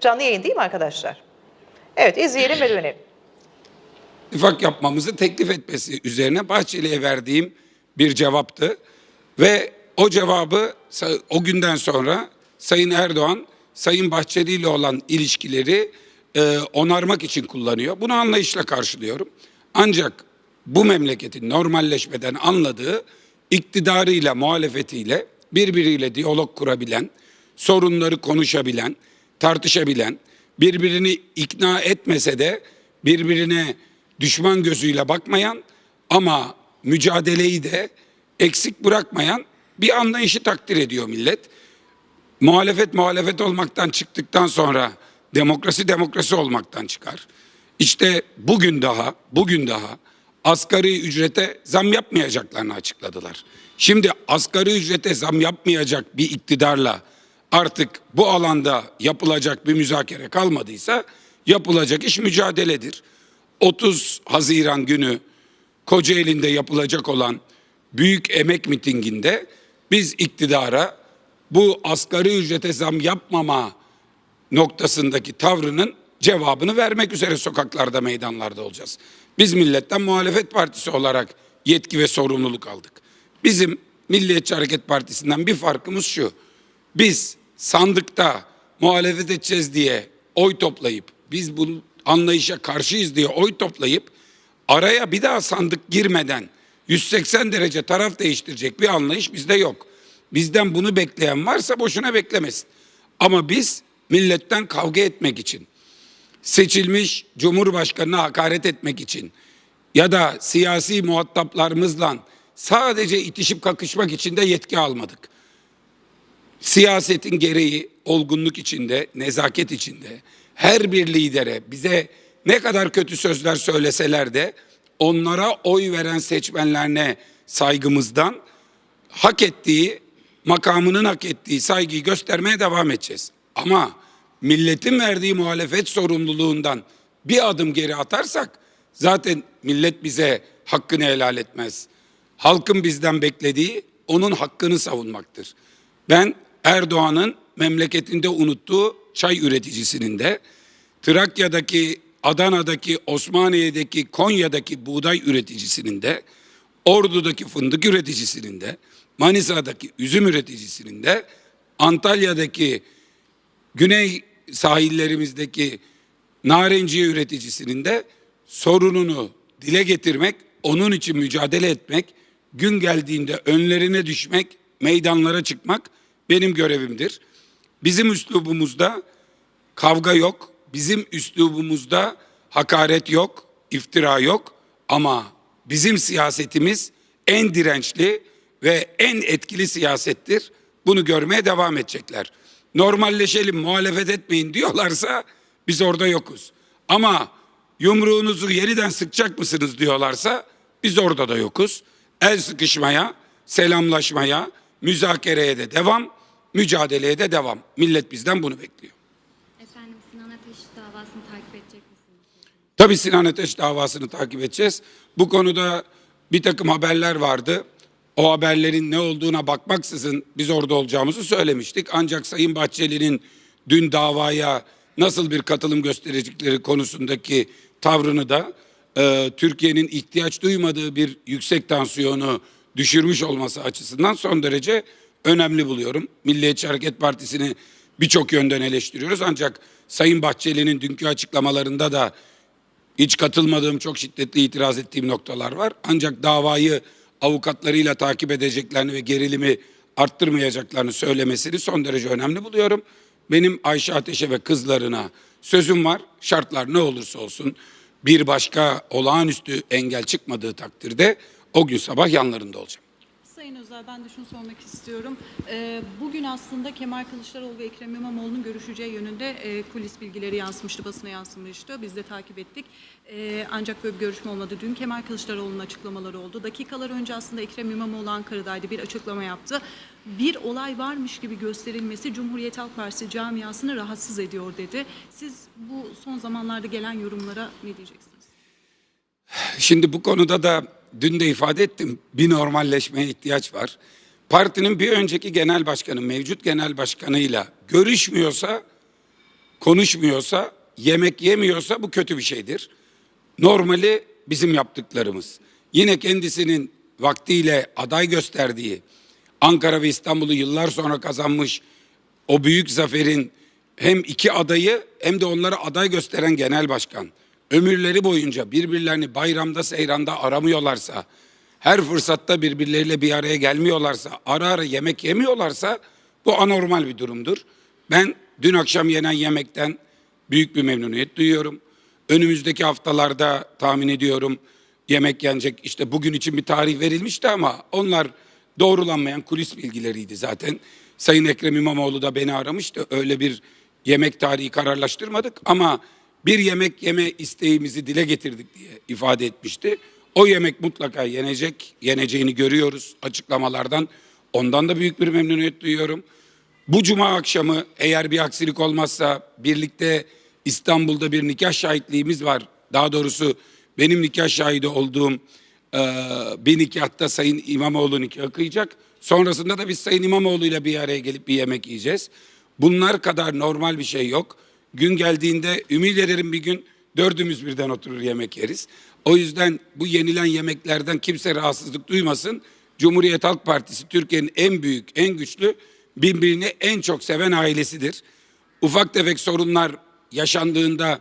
Canlı yayın değil mi arkadaşlar? Evet izleyelim ve dönelim. ittifak yapmamızı teklif etmesi üzerine Bahçeli'ye verdiğim bir cevaptı. Ve o cevabı o günden sonra Sayın Erdoğan, Sayın Bahçeli ile olan ilişkileri e, onarmak için kullanıyor. Bunu anlayışla karşılıyorum. Ancak bu memleketin normalleşmeden anladığı iktidarıyla, muhalefetiyle birbiriyle diyalog kurabilen, sorunları konuşabilen, tartışabilen, birbirini ikna etmese de birbirine düşman gözüyle bakmayan ama mücadeleyi de eksik bırakmayan bir anlayışı takdir ediyor millet. Muhalefet muhalefet olmaktan çıktıktan sonra demokrasi demokrasi olmaktan çıkar. İşte bugün daha, bugün daha asgari ücrete zam yapmayacaklarını açıkladılar. Şimdi asgari ücrete zam yapmayacak bir iktidarla artık bu alanda yapılacak bir müzakere kalmadıysa yapılacak iş mücadeledir. 30 Haziran günü Kocaeli'nde yapılacak olan büyük emek mitinginde biz iktidara bu asgari ücrete zam yapmama noktasındaki tavrının cevabını vermek üzere sokaklarda, meydanlarda olacağız. Biz milletten muhalefet partisi olarak yetki ve sorumluluk aldık. Bizim Milliyetçi Hareket Partisi'nden bir farkımız şu. Biz sandıkta muhalefet edeceğiz diye oy toplayıp, biz bu anlayışa karşıyız diye oy toplayıp araya bir daha sandık girmeden 180 derece taraf değiştirecek bir anlayış bizde yok. Bizden bunu bekleyen varsa boşuna beklemesin. Ama biz milletten kavga etmek için, seçilmiş cumhurbaşkanına hakaret etmek için ya da siyasi muhataplarımızla sadece itişip kakışmak için de yetki almadık. Siyasetin gereği olgunluk içinde, nezaket içinde her bir lidere bize ne kadar kötü sözler söyleseler de onlara oy veren seçmenlerine saygımızdan hak ettiği, makamının hak ettiği saygıyı göstermeye devam edeceğiz. Ama milletin verdiği muhalefet sorumluluğundan bir adım geri atarsak zaten millet bize hakkını helal etmez. Halkın bizden beklediği onun hakkını savunmaktır. Ben Erdoğan'ın memleketinde unuttuğu çay üreticisinin de Trakya'daki, Adana'daki, Osmaniye'deki, Konya'daki buğday üreticisinin de Ordu'daki fındık üreticisinin de Manisa'daki üzüm üreticisinin de Antalya'daki güney sahillerimizdeki narenciye üreticisinin de sorununu dile getirmek, onun için mücadele etmek, gün geldiğinde önlerine düşmek, meydanlara çıkmak benim görevimdir. Bizim üslubumuzda kavga yok, bizim üslubumuzda hakaret yok, iftira yok ama bizim siyasetimiz en dirençli ve en etkili siyasettir. Bunu görmeye devam edecekler. Normalleşelim, muhalefet etmeyin diyorlarsa biz orada yokuz. Ama yumruğunuzu yeniden sıkacak mısınız diyorlarsa biz orada da yokuz. El sıkışmaya, selamlaşmaya, müzakereye de devam, mücadeleye de devam. Millet bizden bunu bekliyor. Efendim Sinan Ateş davasını takip edecek misiniz? Tabii Sinan Ateş davasını takip edeceğiz. Bu konuda bir takım haberler vardı. O haberlerin ne olduğuna bakmaksızın biz orada olacağımızı söylemiştik. Ancak Sayın Bahçeli'nin dün davaya nasıl bir katılım gösterecekleri konusundaki tavrını da e, Türkiye'nin ihtiyaç duymadığı bir yüksek tansiyonu düşürmüş olması açısından son derece önemli buluyorum. Milliyetçi Hareket Partisi'ni birçok yönden eleştiriyoruz. Ancak Sayın Bahçeli'nin dünkü açıklamalarında da hiç katılmadığım, çok şiddetli itiraz ettiğim noktalar var. Ancak davayı avukatlarıyla takip edeceklerini ve gerilimi arttırmayacaklarını söylemesini son derece önemli buluyorum. Benim Ayşe Ateş'e ve kızlarına sözüm var. Şartlar ne olursa olsun bir başka olağanüstü engel çıkmadığı takdirde o gün sabah yanlarında olacağım. Sayın Özel ben de şunu sormak istiyorum. Ee, bugün aslında Kemal Kılıçdaroğlu ve Ekrem İmamoğlu'nun görüşeceği yönünde e, kulis bilgileri yansımıştı, basına yansımıştı. Biz de takip ettik. Ee, ancak böyle bir görüşme olmadı. Dün Kemal Kılıçdaroğlu'nun açıklamaları oldu. Dakikalar önce aslında Ekrem İmamoğlu Ankara'daydı, bir açıklama yaptı. Bir olay varmış gibi gösterilmesi Cumhuriyet Halk Partisi camiasını rahatsız ediyor dedi. Siz bu son zamanlarda gelen yorumlara ne diyeceksiniz? Şimdi bu konuda da dün de ifade ettim. Bir normalleşmeye ihtiyaç var. Partinin bir önceki genel başkanı, mevcut genel başkanıyla görüşmüyorsa konuşmuyorsa, yemek yemiyorsa bu kötü bir şeydir. Normali bizim yaptıklarımız. Yine kendisinin vaktiyle aday gösterdiği Ankara ve İstanbul'u yıllar sonra kazanmış o büyük zaferin hem iki adayı hem de onları aday gösteren genel başkan ömürleri boyunca birbirlerini bayramda seyranda aramıyorlarsa, her fırsatta birbirleriyle bir araya gelmiyorlarsa, ara ara yemek yemiyorlarsa bu anormal bir durumdur. Ben dün akşam yenen yemekten büyük bir memnuniyet duyuyorum. Önümüzdeki haftalarda tahmin ediyorum yemek yenecek. İşte bugün için bir tarih verilmişti ama onlar doğrulanmayan kulis bilgileriydi zaten. Sayın Ekrem İmamoğlu da beni aramıştı. Öyle bir yemek tarihi kararlaştırmadık ama bir yemek yeme isteğimizi dile getirdik diye ifade etmişti. O yemek mutlaka yenecek, yeneceğini görüyoruz açıklamalardan. Ondan da büyük bir memnuniyet duyuyorum. Bu cuma akşamı eğer bir aksilik olmazsa birlikte İstanbul'da bir nikah şahitliğimiz var. Daha doğrusu benim nikah şahidi olduğum e, bir nikahta Sayın İmamoğlu nikahı kıyacak. Sonrasında da biz Sayın İmamoğlu ile bir araya gelip bir yemek yiyeceğiz. Bunlar kadar normal bir şey yok. Gün geldiğinde ümit ederim bir gün dördümüz birden oturur yemek yeriz. O yüzden bu yenilen yemeklerden kimse rahatsızlık duymasın. Cumhuriyet Halk Partisi Türkiye'nin en büyük, en güçlü, birbirini en çok seven ailesidir. Ufak tefek sorunlar yaşandığında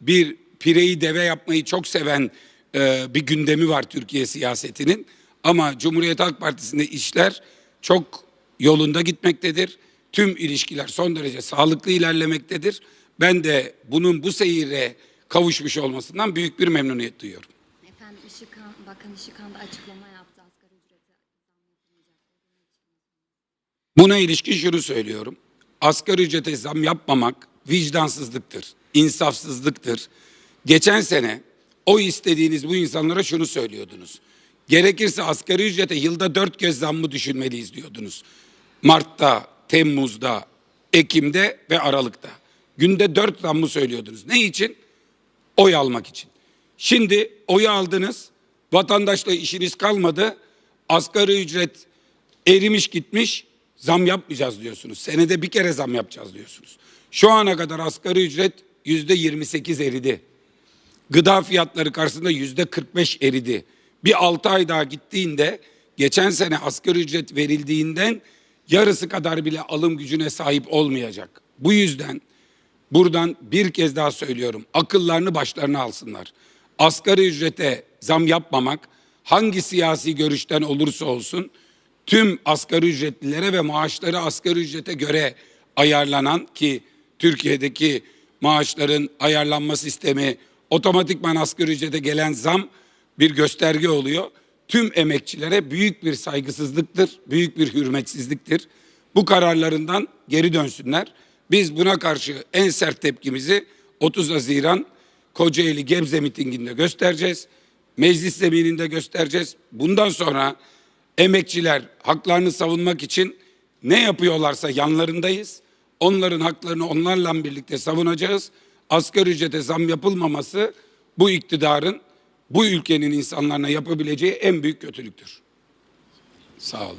bir pireyi deve yapmayı çok seven e, bir gündemi var Türkiye siyasetinin. Ama Cumhuriyet Halk Partisi'nde işler çok yolunda gitmektedir. Tüm ilişkiler son derece sağlıklı ilerlemektedir. Ben de bunun bu seyire kavuşmuş olmasından büyük bir memnuniyet duyuyorum. Efendim Işıkhan, Bakan Işıkhan da açıklama yaptı asgari ücrete. Buna ilişkin şunu söylüyorum. Asgari ücrete zam yapmamak vicdansızlıktır, insafsızlıktır. Geçen sene o istediğiniz bu insanlara şunu söylüyordunuz. Gerekirse asgari ücrete yılda dört kez zammı düşünmeliyiz diyordunuz. Mart'ta, Temmuz'da, Ekim'de ve Aralık'ta. Günde dört zammı söylüyordunuz. Ne için? Oy almak için. Şimdi oyu aldınız, vatandaşla işiniz kalmadı, asgari ücret erimiş gitmiş, zam yapmayacağız diyorsunuz. Senede bir kere zam yapacağız diyorsunuz. Şu ana kadar asgari ücret yüzde 28 eridi. Gıda fiyatları karşısında yüzde 45 eridi. Bir 6 ay daha gittiğinde geçen sene asgari ücret verildiğinden yarısı kadar bile alım gücüne sahip olmayacak. Bu yüzden buradan bir kez daha söylüyorum. Akıllarını başlarına alsınlar. Asgari ücrete zam yapmamak hangi siyasi görüşten olursa olsun tüm asgari ücretlilere ve maaşları asgari ücrete göre ayarlanan ki Türkiye'deki maaşların ayarlanma sistemi otomatikman asgari ücrete gelen zam bir gösterge oluyor. Tüm emekçilere büyük bir saygısızlıktır, büyük bir hürmetsizliktir. Bu kararlarından geri dönsünler. Biz buna karşı en sert tepkimizi 30 Haziran Kocaeli Gebze mitinginde göstereceğiz. Meclis zemininde göstereceğiz. Bundan sonra emekçiler haklarını savunmak için ne yapıyorlarsa yanlarındayız. Onların haklarını onlarla birlikte savunacağız. Asgari ücrete zam yapılmaması bu iktidarın bu ülkenin insanlarına yapabileceği en büyük kötülüktür. Sağ olun.